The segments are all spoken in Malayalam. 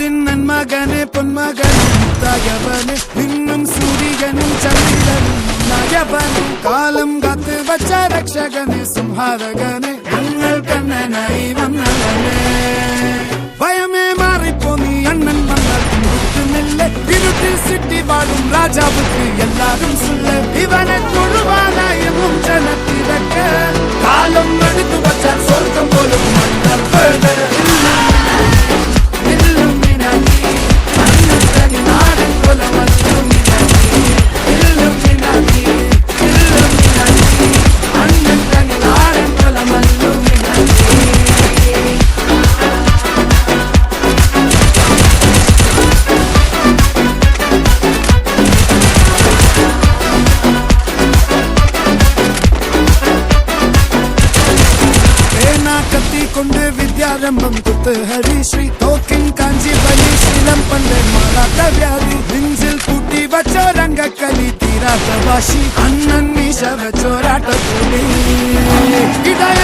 நாளின் நன்மகனே பொன்மகனும் தகவனே இன்னும் சூரியனும் சந்திரனும் நயவனும் காலம் காத்து வச்ச ரக்ஷகனே சும்ஹாரகனே கண்ணல் கண்ணனாய் வண்ணனே பயமே மாறிப்போ நீ அண்ணன் வந்தால் குற்றமில்லை இருட்டில் சிட்டி வாழும் ராஜாவுக்கு எல்லாரும் சொல்ல இவனை தொழுவானாய் என்னும் ஜனத்திறக்க. காலம் எடுத்து வச்சார் சொர்க்கம் போலும் மன்னர் எழுத்து ஹரிஸ்ரீ தோக்கின் காஞ்சி பலி சீலம் பண்டை மாறாத வியாதி நெஞ்சில் கூட்டி வச்சோ ரங்க கலி தீராத வாசி அண்ணன் மீச வச்சோராட்ட துணி இடைய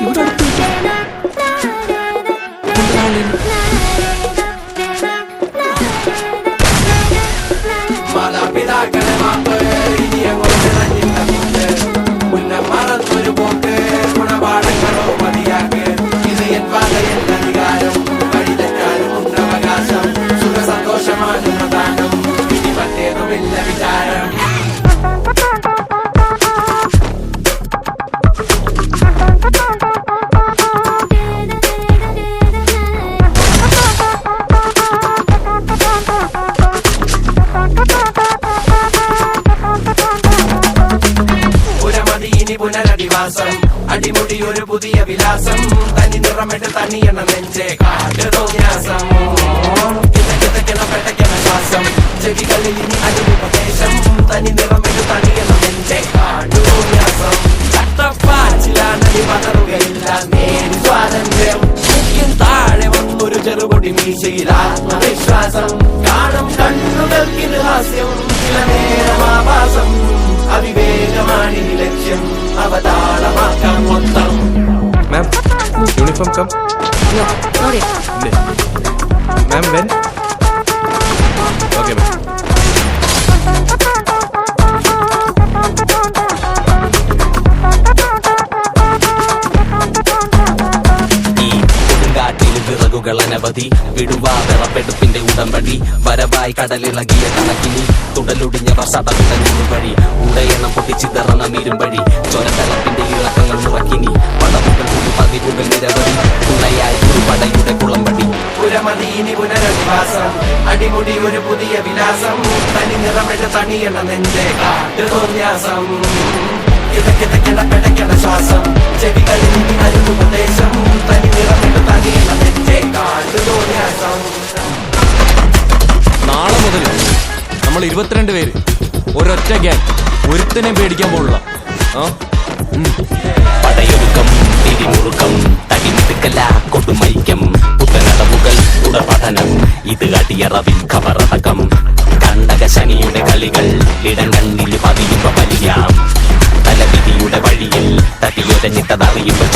이거를 പുനരധിവാസം. അടിമുടി ഒരു പുതിയ വിലാസം. തനി നിറമിട്ട് തനിയണ നെഞ്ചേ കാട്ട് തോന്യാസം കിതക്കിതക്കണ പെട്ടയ്ക്കണ ശ്വാസം. ചെവികളിൽ തനി നിറമിട്ട് തനിയണ നെഞ്ചേ കാട്ട് തോന്യാസം ചട്ടപ്പാച്ചിലാണി പതറുകയില്ല നേരി സ്വാതന്ത്ര്യം. മുഖ്യം താഴെ വന്നൊരു ചെറുപൊടി മീശയിൽ ആത്മവിശ്വാസം. കാണും കണ്ണുകൾക്കിത് ഹാസ്യം. ചില നേരം uniform come ma'am when okay ma'am ഈ കൊടുങ്കാറ്റിൽ വിറകുകൾ അനവധി. വിടുവാ വിറപ്പെടുപ്പിന്റെ ഉടമ്പടി. വരവായി കടലിളകിയ കണക്കിനി. തുടലൊടിഞ്ഞവർ സടവിടഞ്ഞു വഴി ഉടയണം പൊട്ടിച്ചിതറണം ഇരുമ്പഴി വഴി ഇനി പുനരധിവാസം. അടിമുടി ഒരു പുതിയ വിലാസം. തനി നിറമിട്ട് തണിയണ നെഞ്ചേ കാട്ട് തോന്യാസം കിതക്കിതക്കണ പെടക്കണ ശ്വാസം. ചെവികളിൽ ഇനി അനുപദേശം തനി നാളെ മുതൽ നമ്മൾ ഇരുപത്തിരണ്ട് പേര്. ഒരൊറ്റ ഗ്യാങ് ഒരുത്തനെ പേടിക്കാൻ പോലുള്ള ആ? ഇത് അടിയറവിൻ കവറടക്കം. കണ്ടക ശനിയുടെ കളികൾ ഇടം കണ്ണിൽ തലവിധിയുടെ വഴിയിൽ തട്ടിയൊരഞ്ഞിട്ടതറിയുമ്പോ